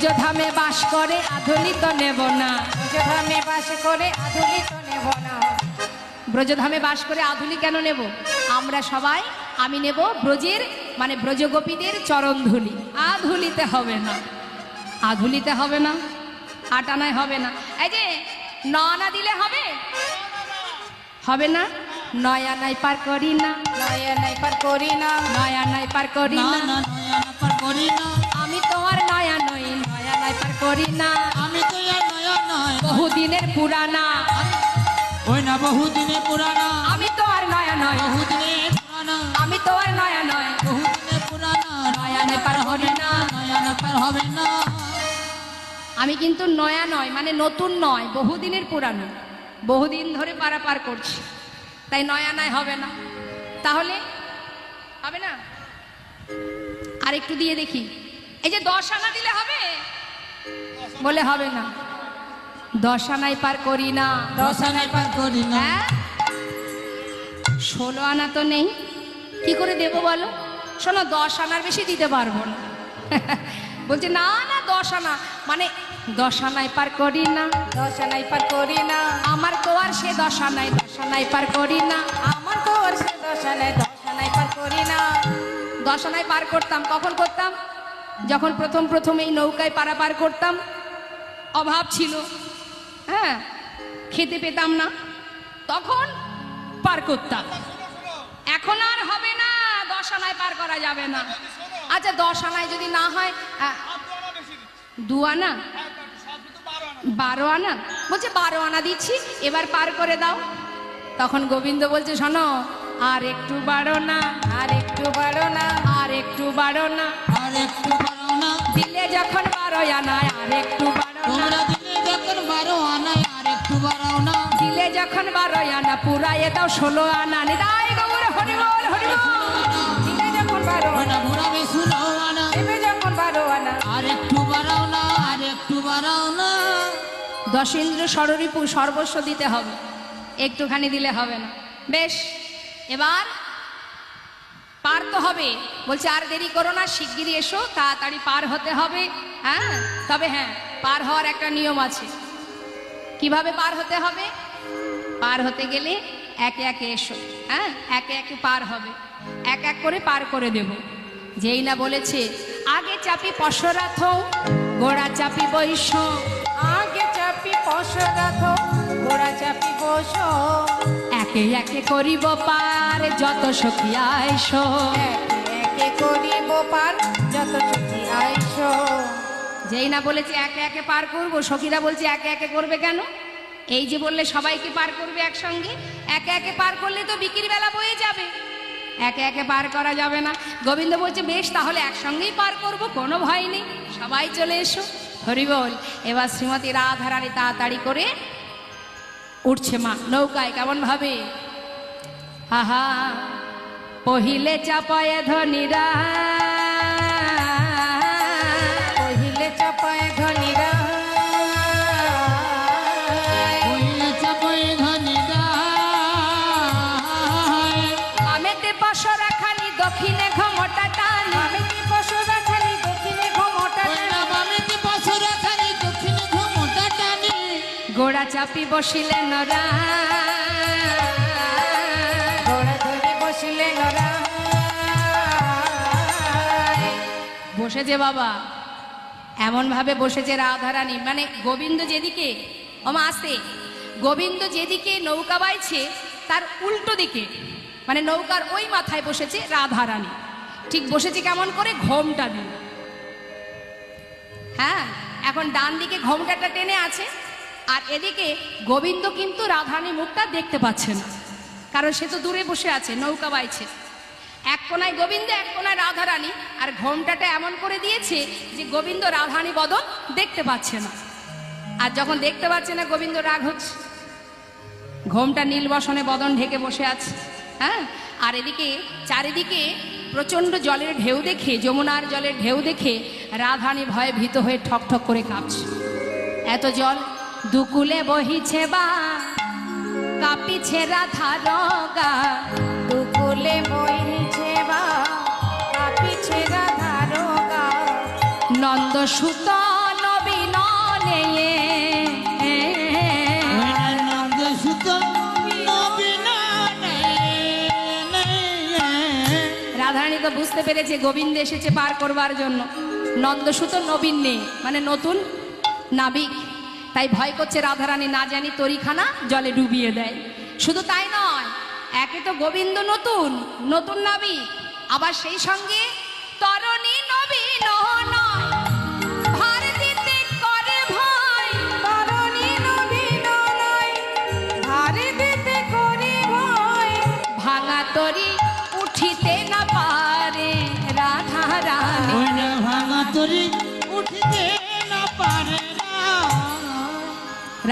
ব্রজধামে বাস করে আধুনিত নেব না। ব্রজধামে বাস করে আধুনিক নেব না। ব্রজধামে বাস করে আধুলি কেন নেব? আমরা সবাই আমি নেব ব্রজের মানে ব্রজগোপীদের চরণধুলি আধুলিতে হবে না। আধুলিতে হবে না। আটানায় হবে না। এই যে ন আনা দিলে হবে? হবে না? নয়া নাই পার করি না। নয়া নাই পার করি না। নয়া নাই পার করি না। না না পার করি না। আমি তোমার করি না। আমি তো আর নয়া নয়। বহুদিনের পুরানা। ওই না বহুদিনে পুরানা। আমি তো আর নয়া নয়। বহুদিনে পুরানা। আমি তো আর নয়া নয়। বহুদিনে পুরানা। নয়নে পার হবে না। নয়না পার হবে না। আমি কিন্তু নয়া নয় মানে নতুন নয় বহুদিনের পুরানো। বহুদিন ধরে পারাপার করছি। তাই নয়া নয় হবে না। তাহলে হবে না? আর একটু দিয়ে দেখি। এই যে দশ আনা দিলে হবে? বলে হবে না। দশ আনাই পার করি না। দশ আনায় পার করি না। হ্যাঁ? ষোলো আনা তো নেই। কি করে দেবো বলো? শোনো দশ আনার বেশি দিতে পারব না। বলছে না না দশ আনা। মানে দশ আনায় পার করি না। দশ নাই পার করি না। আমার তো আর সে দশ আনায় দশ আনায় পার করি না। আমার তো আর সে দশ নাই দশ নাই পার করি না। দশ আনায় পার করতাম কখন করতাম? যখন প্রথম প্রথম এই নৌকায় পারাপার করতাম, অভাব ছিল। হ্যাঁ খেতে পেতাম না। তখন পার করতাম। এখন আর হবে না দশ আনায় পার করা যাবে না। আচ্ছা দশ আনায় যদি না হয় দু আনা বারো আনা বলছে বারো আনা দিচ্ছি, এবার পার করে দাও। তখন গোবিন্দ বলছে, শোনো, আর একটু বাড়ো না, আর একটু বাড়ো না, আর একটু বাড়ো না, আর একটু যখন বারো আনায় আর একটু তোমরা দিলে যখন বারো আনায় আর একটু বাড়াও না। দিলে যখন বারো আনা দাও ষোলো আনা। নিদাই গৌর হরিবল হরিবল দিলে যখন বারো আনা। ঘোরাবে আনা। যখন বারো আনা। আর একটু বাড়াও না আর একটু বাড়াও না। দশেন্দ্র সররিপু সর্বস্ব দিতে হবে। একটুখানি দিলে হবে না। বেশ এবার পার তো হবে। বলছে, আর দেরি করো না, শিগগিরই এসো, তাড়াতাড়ি পার হতে হবে। হ্যাঁ? তবে হ্যাঁ পার হওয়ার একটা নিয়ম আছে। কীভাবে পার হতে হবে? পার হতে গেলে একে একে এসো। হ্যাঁ? একে একে পার হবে। এক এক করে পার করে দেব। যেই না বলেছে, আগে চাপি পশরাথ, গোড়া চাপি বৈশ আগে চাপি পশরাথ, গোড়া চাপি বস একে একে করিব পার যত সখী আইসো। একে একে করিব পার যত ছুটি আইস। যেই না বলেছে একে একে পার করব সখীরা বলছে একে একে করবে কেন? এই যে বললে সবাইকে পার করবে একসঙ্গে? একে একে পার করলে তো বিক্রির বেলা বয়ে যাবে। একে একে পার করা যাবে না। গোবিন্দ বলছে বেশ তাহলে একসঙ্গেই পার করব কোনো ভয় নেই। সবাই চলে এসো। হরি বল এবার শ্রীমতী রাধারানী তাড়াতাড়ি করে উঠছে মা নৌকায় কেমন ভাবে হাহা পহিলে চাপায় ধনীরা চাপি বসিলেন রা ঘোড়া ধরে বসিলে নরা বসেছে বাবা। এমন ভাবে বসেছে রাধারানী। মানে গোবিন্দ যেদিকে ওমা আসতে গোবিন্দ যেদিকে নৌকা বাইছে তার উল্টো দিকে মানে নৌকার ওই মাথায় বসেছে রাধারানী। ঠিক বসেছে কেমন করে? ঘোমটা দিয়ে। হ্যাঁ এখন ডান দিকে ঘোমটাটা টেনে আছে। আর এদিকে গোবিন্দ কিন্তু রাধারানী মুখটা দেখতে পাচ্ছে না। কারণ সে তো দূরে বসে আছে, নৌকা বাইছে। এক কোনায় গোবিন্দ, এক কোনায় রাধারানী, আর ঘোমটাটা এমন করে দিয়েছে যে গোবিন্দ রাধারানী বদন দেখতে পাচ্ছে না। আর যখন দেখতে পাচ্ছে না, গোবিন্দ রাগ হচ্ছে। ঘোমটা নীল বসনে বদন ঢেকে বসে আছে। হ্যাঁ? আর এদিকে, চারিদিকে প্রচণ্ড জলের ঢেউ দেখে, যমুনার জলের ঢেউ দেখে রাধানী ভয়ে ভীত হয়ে ঠক ঠক করে কাঁপছে। এত জল দুকুলে বহিছে বা, কাঁপিছে রাধা রগা দুকুলে বইছে বা, কাপিছে রাধা রোগা নন্দ নন্দ সুত নবীন রাধারানী তো বুঝতে পেরেছে গোবিন্দ এসেছে পার করবার জন্য। নন্দসুত নবীন নেই মানে নতুন নাবিক। তাই ভয় করছে রাধারানী, না জানি তরিখানা জলে ডুবিয়ে দেয়। শুধু তাই নয়, একে তো গোবিন্দ নতুন নতুন নাবিক। আবার সেই সঙ্গে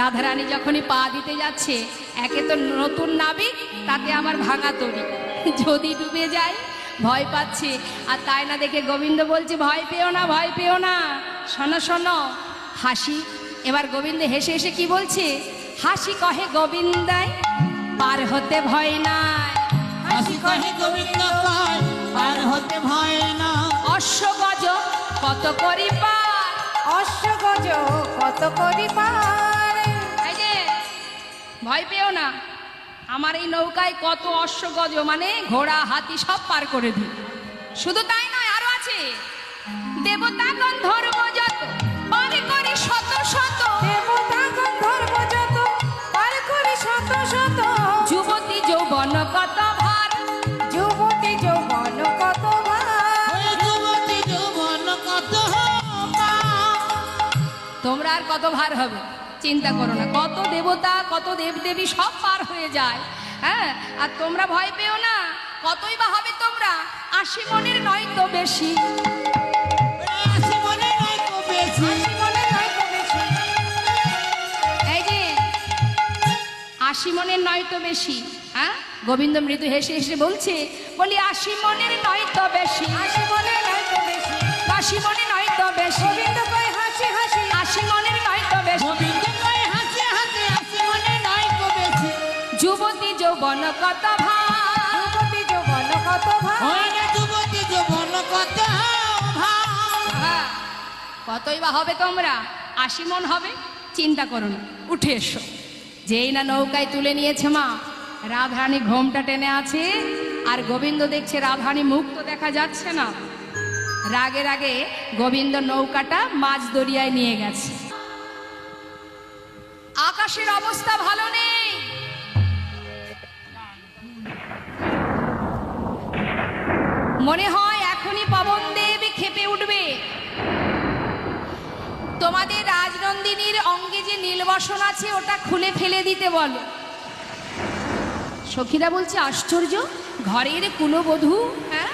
রাধারানী যখনই পা দিতে যাচ্ছে একে তো নতুন নাবিক তাতে আমার ভাঙা তরি। যদি ডুবে যায় ভয় পাচ্ছে। আর তাই না দেখে গোবিন্দ বলছে ভয় পেও না ভয় পেও না। শোনো শোনো হাসি। এবার গোবিন্দ হেসে হেসে কি বলছে? হাসি কহে গোবিন্দায় পার হতে ভয় নাই। হাসি কহে গোবিন্দ পার হতে ভয় না অশ্বগজ কত করি পার? অশ্বগজ কত করি পারে? ভয় পেও না। আমার এই নৌকায় কত অশ্বগজ মানে ঘোড়া হাতি সব পার করে দিই। শুধু তাই নয় আরও আছে। দেবতা ধর্ম যত পার করে শত শত। দেবতা গন্ধর্ব যত পার করি শত শত। যুবতী যৌবন কত ভার। যুবতী যৌবন কত ভার। ওই যুবতী যৌবন কত পা তোমরা আর কত ভার হবে? চিন্তা করো না। কত দেবতা কত দেবদেবী সব পার হয়ে যায়। হ্যাঁ? আর তোমরা ভয় পেও না। কতই বা হবে তোমরা? আশি মনের নয় তো বেশি। আশি মনের নয় তো বেশি। হ্যাঁ? গোবিন্দ মৃদু হেসে হেসে বলছে বলি আশি মনের নয় তো বেশি। আশি মনের নয় তো বেশি। আশি যৌবন কত ভার? যুবতী যৌবন কত যুবতী যৌবন কত ভাই হ্যাঁ, কতই বা হবে তোমরা? আশি মন হবে? চিন্তা করো না। উঠে এসো। যেই না নৌকায় তুলে নিয়েছে মা রাধারানী ঘোমটা টেনে আছে আর গোবিন্দ দেখছে রাধারানী মুখ তো দেখা যাচ্ছে না। রাগে রাগে গোবিন্দ নৌকাটা মাছ দরিয়ায় নিয়ে গেছে। আকাশের অবস্থা ভালো নেই। মনে হয় এখনই পবন দেব খেপে উঠবে। তোমাদের রাজনন্দিনীর অঙ্গে যে নীলবসন আছে, ওটা খুলে ফেলে দিতে বলো। সখীরা বলছে, আশ্চর্য, ঘরের কুলবধূ হ্যাঁ?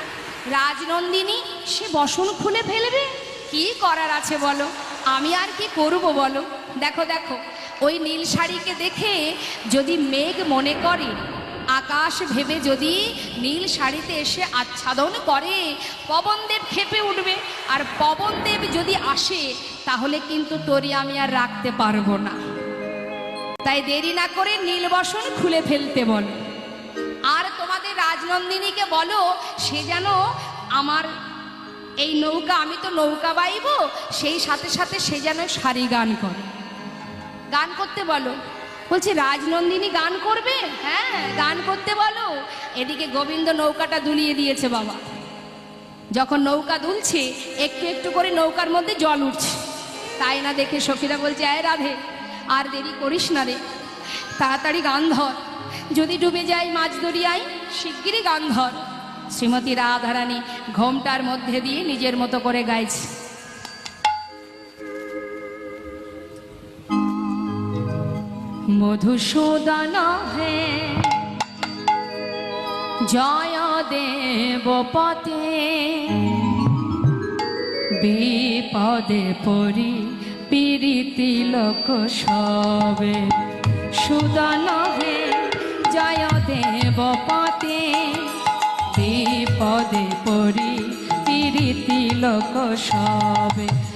রাজনন্দিনী, সে বসন খুলে ফেলবে? কি করার আছে বলো? আমি আর কি করব বলো? দেখো দেখো, ওই নীল শাড়িকে দেখে যদি মেঘ মনে করে আকাশ ভেবে যদি নীল শাড়িতে এসে আচ্ছাদন করে, পবনদেব খেপে উঠবে। আর পবনদেব যদি আসে, তাহলে কিন্তু তোরি আমি আর রাখতে পারব না। তাই দেরি না করে নীলবসন খুলে ফেলতে বলো। আর তোমাদের রাজনন্দিনীকে বলো, সে যেন আমার এই নৌকা, আমি তো নৌকা বাইব, সেই সাথে সাথে সে যেন শাড়ি গান করে। গান করতে বলো। বলছে, রাজনন্দিনী গান করবে? হ্যাঁ গান করতে বলো। এদিকে গোবিন্দ নৌকাটা দুলিয়ে দিয়েছে বাবা। যখন নৌকা দুলছে, একটু একটু করে নৌকার মধ্যে জল উঠছে। তাই না দেখে সখীরা বলছে, আয় রাধে, আর দেরি করিস না রে। তাড়াতাড়ি গান ধর। যদি ডুবে যাই মাছ দরিয়ায়, শিগগিরই গান ধর। শ্রীমতী রাধারানী ঘোমটার মধ্যে দিয়ে নিজের মতো করে গাইছে। মধুসূদন হে। জয় দেব পতে বিপদে পরি পীড়িতি লোক সবে। সুদন হে, জয় দেব পতে বিপদে পরি পীড়িতি লোক সবে।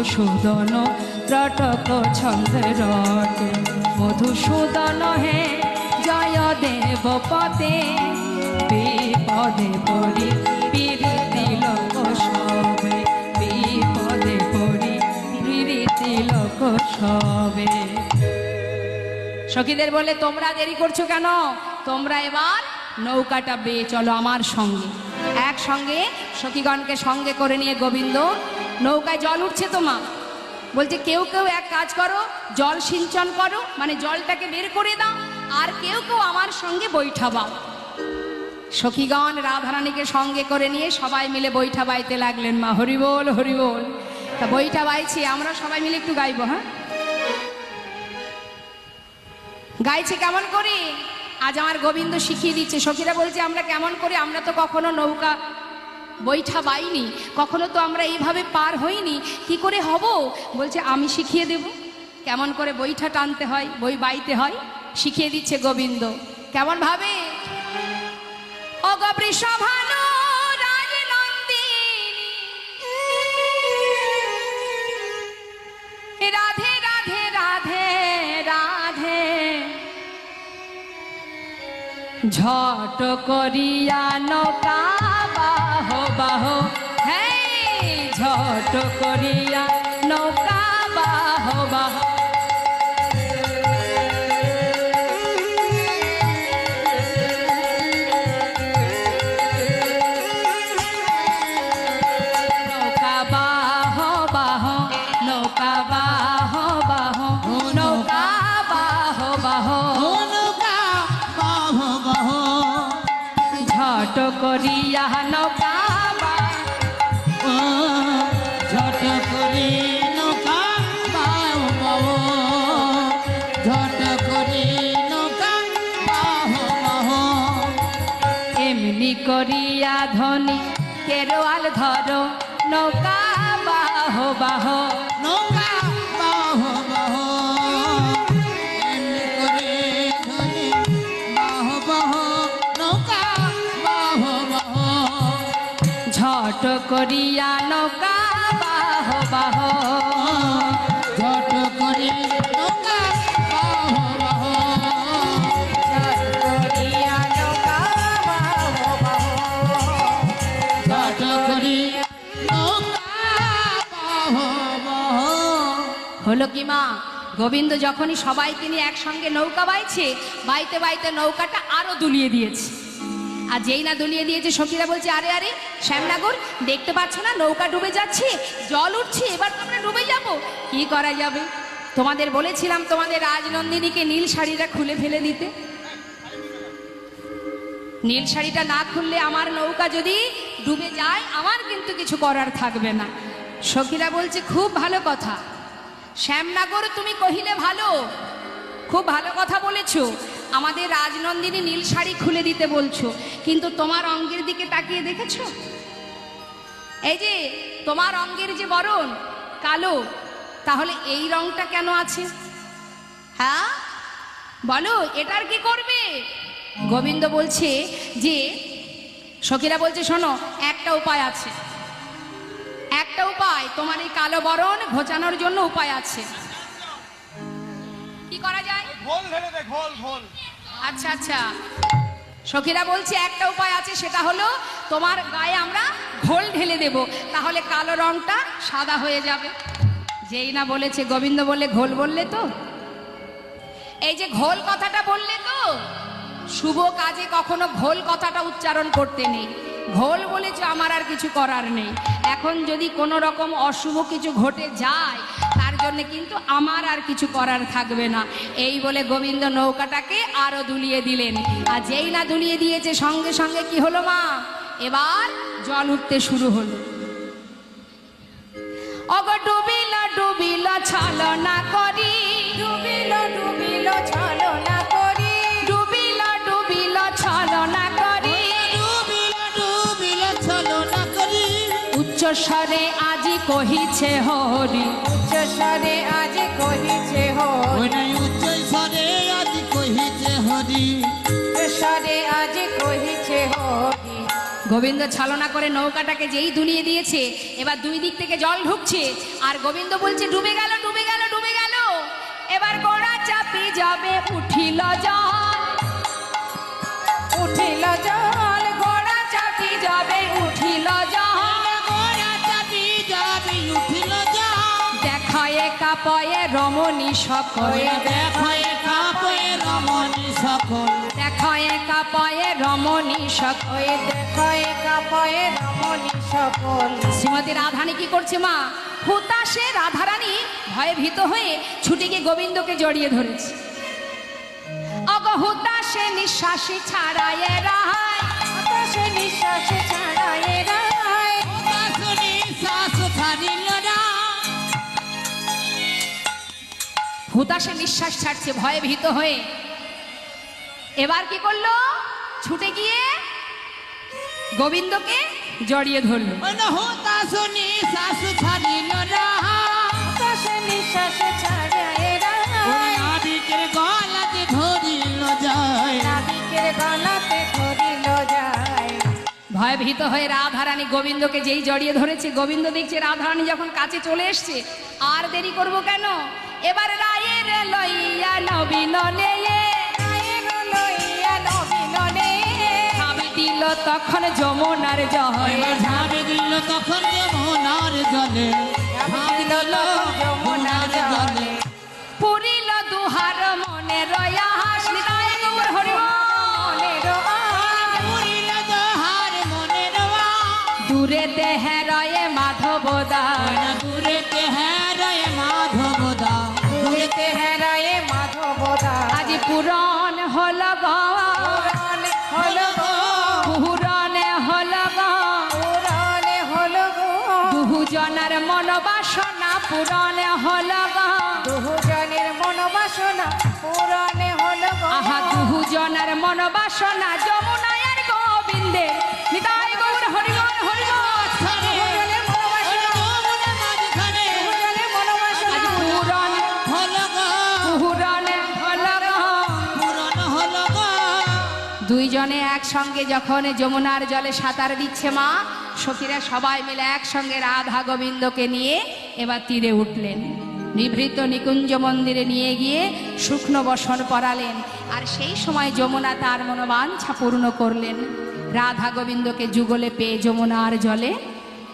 মধুসূদন প্রটক ছন্দ রটে মধুসূদন হে, জয় দেব পদে। বিপদে পড়ি, বিরীতি লোক সবে। বিপদে পড়ি, বিরীতি লোক সবে। সখীদের বলে, তোমরা দেরি করছ কেন? তোমরা এবার নৌকাটা বেয়ে চলো আমার সঙ্গে। একসঙ্গে সখীগণকে সঙ্গে করে নিয়ে গোবিন্দ নৌকায় জল উঠছে তো মা। বলছে, কেউ কেউ এক কাজ করো, জল সিঞ্চন করো মানে জলটাকে বের করে দাও, আর কেউ কেউ আমার সঙ্গে বৈঠা বাও। সখীগণ রাধারানীকে সঙ্গে করে নিয়ে সবাই মিলে বৈঠা বাইতে লাগলেন মা। হরিবোল হরিবোল তা বইটা বাইছি, আমরা সবাই মিলে একটু গাইবো হ্যাঁ? গাইছে কেমন করি? আজ আমার গোবিন্দ শিখিয়ে দিচ্ছে। সখীরা বলছে, আমরা কেমন করি? আমরা তো কখনো নৌকা বৈঠা বাইনি। কখনো তো আমরা এইভাবে পার হইনি। কি করে হব? বলছে, আমি শিখিয়ে দেব। কেমন করে বৈঠা টানতে হয়, বই বাইতে হয়, শিখিয়ে দিচ্ছে গোবিন্দ। কেমন ভাবে? রাধে রাধে রাধে। ঝট করিয়া নৌকা বাহ। বাহ হে ঝট করিয়া নৌকা বাহ বাহ। করিয়া ধনি কেরোয়াল ধরো নৌকা বাহ বাহ। নৌকা বাহ বাহ। ঝট করিয়া নৌকা হলো কি মা? গোবিন্দ যখনই সবাইকে নিয়ে একসঙ্গে নৌকা বাইছে, বাইতে বাইতে নৌকাটা আরও দুলিয়ে দিয়েছে। আর যেই না দুলিয়ে দিয়েছে, সখীরা বলছে, আরে আরে, শ্যামনগর, দেখতে পাচ্ছ না, নৌকা ডুবে যাচ্ছে, জল উঠছে, এবার তো আমরা ডুবে যাব। কি করা যাবে? তোমাদের বলেছিলাম তোমাদের রাজনন্দিনীকে নীল শাড়িটা খুলে ফেলে দিতে। নীল শাড়িটা না খুললে আমার নৌকা যদি ডুবে যায়, আমার কিন্তু কিছু করার থাকবে না। সখীরা বলছে, খুব ভালো কথা। শ্যামনগর তুমি কহিলে ভালো। খুব ভালো কথা বলেছ। আমাদের রাজনন্দিনী নীল শাড়ি খুলে দিতে বলছো। কিন্তু তোমার অঙ্গের দিকে তাকিয়ে দেখেছ? এই যে, তোমার অঙ্গের যে বরণ, কালো, তাহলে এই রংটা কেন আছে? হ্যাঁ? বলো, এটার কি করবে? গোবিন্দ বলছে যে, সখীরা বলছে, শোনো, একটা উপায় আছে। একটা উপায় তোমার এই কালো বরণ ঘোচানোর জন্য উপায় আছে। কি করা যায়? আচ্ছা আচ্ছা। সখীরা বলছে একটা উপায় আছে সেটা হলো তোমার গায়ে আমরা ঘোল ঢেলে দেব তাহলে কালো রংটা সাদা হয়ে যাবে। যেই না বলেছে গোবিন্দ বলে ঘোল বললে তো? এই যে ঘোল কথাটা বললে তো শুভ কাজে কখনো ঘোল কথাটা উচ্চারণ করতে নেই। ঘোল বলেছে, আমার আর কিছু করার নেই। এখন যদি কোনো রকম অশুভ কিছু ঘটে যায়, তার জন্য কিন্তু আমার আর কিছু করার থাকবে না। এই বলে গোবিন্দ নৌকাটাকে আরও দুলিয়ে দিলেন। আর যেই না দুলিয়ে দিয়েছে, সঙ্গে সঙ্গে কি হলো মা? এবার জল উঠতে শুরু হলো। অগ ডুবিল ডুবিল, ছলনা করি। ডুবিল ডুবিল। স্বরে আজি কহিছে হরি। উচ্চ স্বরে আজ কহিছে হরি। উচ্চ স্বরে আজ কহিছে হরি। স্বরে আজ কহিছে হরি। গোবিন্দ ছলনা করে নৌকাটাকে যেই দুনিয়ে দিয়েছে এবার দুই দিক থেকে জল ঢুকছে আর গোবিন্দ বলছে ডুবে গেল ডুবে গেল ডুবে গেল। এবার গোড়া চাপি যাবে উঠিল জল। উঠিল যাবি উঠিল যা দেখা রমণী সকল। ওই দেখো একা পয়ে রমণী সকল। দেখা একা পয়ে রমণী সকল। ওই দেখো একা পয়ে রমণী সকল। শ্রীমতী রাধানী কি করছে মা? হুতাশে রাধারানী ভয়ে ভীত হয়ে ছুটে গিয়ে গোবিন্দকে জড়িয়ে ধরেছে। অগ হুতাশে নিঃশ্বাসে ছাড়ায় রাহায়। আকাশে নিঃশ্বাসে হুতাশে নিঃশ্বাস ছাড়ছে ভয়ে ভীত হয়ে। এবার কি করল? ছুটে গিয়ে গোবিন্দকে জড়িয়ে ধরলো। ভয় ভীত হয়ে রাধারানী গোবিন্দকে যেই জড়িয়ে ধরেছে গোবিন্দ দেখছে রাধারানী যখন কাছে চলে এসছে আর দেরি করব কেন? এবার রায়ের লইয়া নবীন দিল তখন যমুনার জয় ঝাড় দিল তখন যমুনার জলে। ঝাড় দিল পূরণ হল দুজনের মনোবাসনা পুরাণে হলো আহা দুজনের মন বাসনা যমুনায়ের গোবিন্দে। নিতাই গৌর মনোবাসনা মনোবাসনা হলো গো। দুইজনে একসঙ্গে যখন যমুনার জলে সাঁতার দিচ্ছে মা সখীরা সবাই মিলে একসঙ্গে রাধা গোবিন্দকে নিয়ে এবার তীরে উঠলেন। নিভৃত নিকুঞ্জ মন্দিরে নিয়ে গিয়ে শুকনো বসন পরালেন। আর সেই সময় যমুনা তার মনোবাঞ্ছা পূর্ণ করলেন। রাধা গোবিন্দকে যুগলে পেয়ে যমুনার জলে।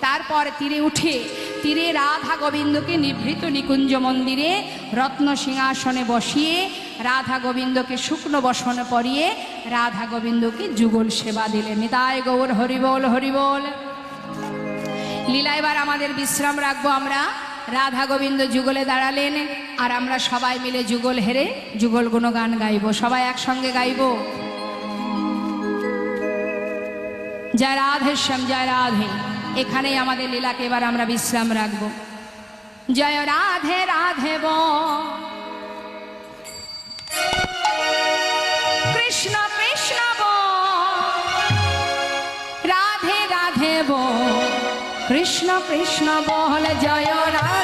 তারপর তীরে উঠে, তীরে রাধা গোবিন্দকে নিভৃত নিকুঞ্জ মন্দিরে রত্ন সিংহাসনে বসিয়ে রাধা গোবিন্দকে শুকনো বসন পরিয়ে রাধা গোবিন্দকে যুগল সেবা দিলেন। নিতাই গৌর, হরিবোল হরিবোল। লীলা, এবার আমাদের বিশ্রাম রাখব আমরা। রাধা গোবিন্দ যুগলে দাঁড়ালেন, আর আমরা সবাই মিলে যুগল হেরে যুগল গুণ গান গাইব। সবাই একসঙ্গে গাইব। জয় রাধেশ্যাম জয় রাধে। এখানেই আমাদের লীলাকে এবার আমরা বিশ্রাম রাখব। জয় রাধে রাধে ব কৃষ্ণ বল জয় রাধে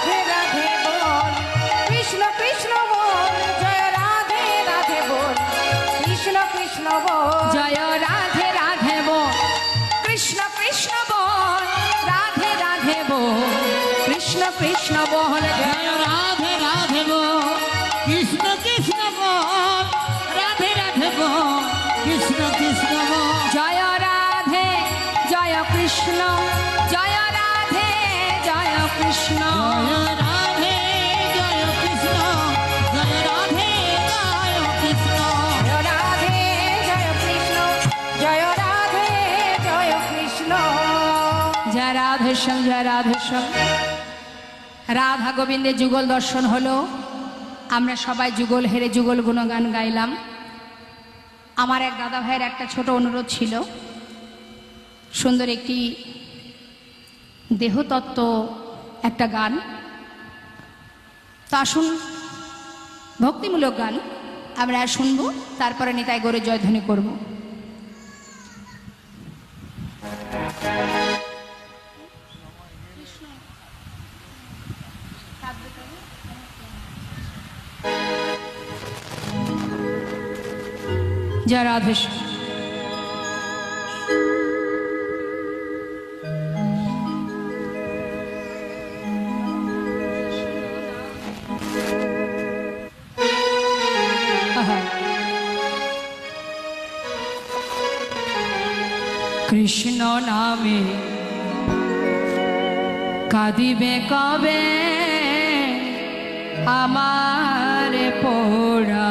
জয় রাধেশ্যাম জয় রাধেশ্যাম রাধা গোবিন্দের যুগল দর্শন হলো। আমরা সবাই যুগল হেরে যুগল গুণগান গাইলাম। আমার এক দাদা ভাইয়ের একটা ছোট অনুরোধ ছিল। সুন্দর একটি দেহতত্ত্ব একটা গান। তো আসুন, ভক্তিমূলক গান। আমরা শুনব, তারপরে নিতাই গড়ে জয়ধ্বনি করব। জয় আহা। কৃষ্ণ নামে কাঁদিবে কবে আমার পোড়ামো